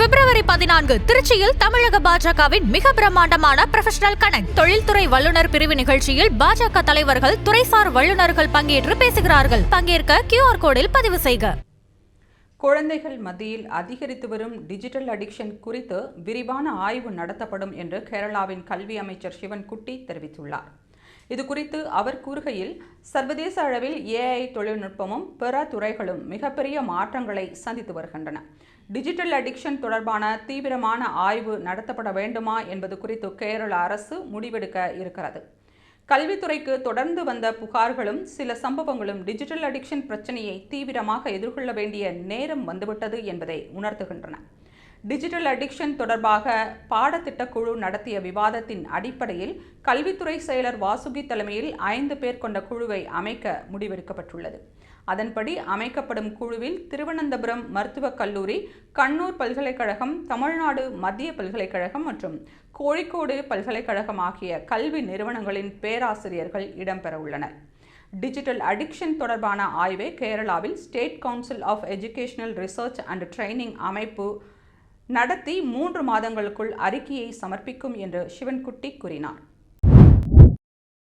பிப்ரவரி பதினான்கு திருச்சியில் தமிழக பாஜகவின் மிக பிரம்மாண்டமான ப்ரொஃபஷனல் கனெக்ட் தொழில்துறை வல்லுநர் பிரிவு நிகழ்ச்சியில் பாஜக தலைவர்கள் துறைசார் வல்லுநர்கள் பங்கேற்று பேசுகிறார்கள். பங்கேற்க கியூஆர் கோடில் பதிவு செய்க. குழந்தைகள் மத்தியில் அதிகரித்து வரும் டிஜிட்டல் அடிக்ஷன் குறித்து விரிவான ஆய்வு நடத்தப்படும் என்று கேரளாவின் கல்வி அமைச்சர் சிவன்குட்டி தெரிவித்துள்ளார். இது குறித்து அவர் கூறுகையில் சர்வதேச அளவில் ஏஐ தொழில்நுட்பமும் பிற துறைகளும் மிகப்பெரிய மாற்றங்களை சந்தித்து வருகின்றன. டிஜிட்டல் அடிக்ஷன் தொடர்பான தீவிரமான ஆய்வு நடத்தப்பட வேண்டுமா என்பது குறித்து கேரள அரசு முடிவெடுக்க இருக்கிறது. கல்வித்துறைக்கு தொடர்ந்து வந்த புகார்களும் சில சம்பவங்களும் டிஜிட்டல் அடிக்ஷன் பிரச்சனையை தீவிரமாக எதிர்கொள்ள வேண்டிய நேரம் வந்துவிட்டது என்பதை உணர்த்துகின்றன. டிஜிட்டல் அடிக்ஷன் தொடர்பாக பாடத்திட்ட குழு நடத்திய விவாதத்தின் அடிப்படையில் கல்வித்துறை செயலர் வாசுகி தலைமையில் ஐந்து பேர் கொண்ட குழுவை அமைக்க முடிவெடுக்கப்பட்டுள்ளது. அதன்படி அமைக்கப்படும் குழுவில் திருவனந்தபுரம் மருத்துவக் கல்லூரி கண்ணூர் பல்கலைக்கழகம் தமிழ்நாடு மத்திய பல்கலைக்கழகம் மற்றும் கோழிக்கோடு பல்கலைக்கழகம் ஆகிய கல்வி நிறுவனங்களின் பேராசிரியர்கள் இடம்பெறவுள்ளனர் டிஜிட்டல் அடிக்ஷன் தொடர்பான ஆய்வை கேரளாவில் state council of educational research and training அமைப்பு நடத்தி மூன்று மாதங்களுக்குள் அறிக்கையை சமர்ப்பிக்கும் என்று சிவன்குட்டி கூறினார்.